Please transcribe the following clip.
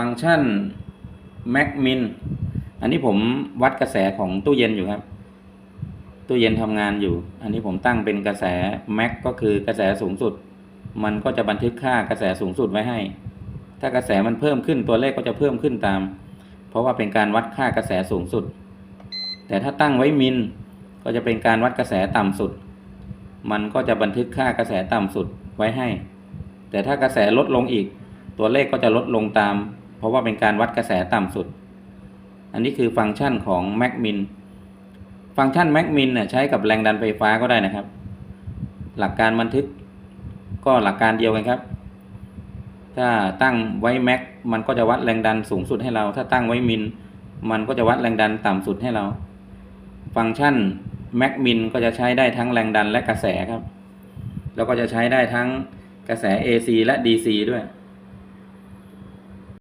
ฟังก์ชัน Mac Min อันนี้ผมวัดกระแสของตู้เย็นอยู่ครับ ตู้เย็นทำงานอยู่ อันนี้ผมตั้งเป็นกระแส Mac ก็คือกระแสสูงสุด มันก็จะบันทึกค่ากระแสสูงสุดไว้ให้ ถ้ากระแสมันเพิ่มขึ้นตัวเลขก็จะเพิ่มขึ้นตาม เพราะว่าเป็นการวัดค่ากระแสสูงสุด แต่ถ้าตั้งไว้มินก็จะเป็นการวัดกระแสต่ำสุด มันก็จะบันทึกค่ากระแสต่ำสุดไว้ให้ แต่ถ้ากระแสลดลงอีก ตัวเลขก็จะลดลงตาม เพราะว่าเป็นการวัดกระแสต่ำสุด อันนี้คือฟังก์ชันของ Mac Min ฟังก์ชัน Mac Min เนี่ยใช้กับแรงดันไฟฟ้าก็ได้นะครับ หลักการบันทึกก็หลักการเดียวกันครับ ถ้าตั้งไว้ Mac มันก็จะวัดแรงดันสูงสุดให้เรา ถ้าตั้งไว้มินมันก็จะวัดแรงดันต่ำสุดให้เรา ฟังก์ชัน Mac Min ก็จะใช้ได้ทั้งแรงดันและกระแสครับ แล้วก็จะใช้ได้ทั้งกระแส AC และ DC ด้วย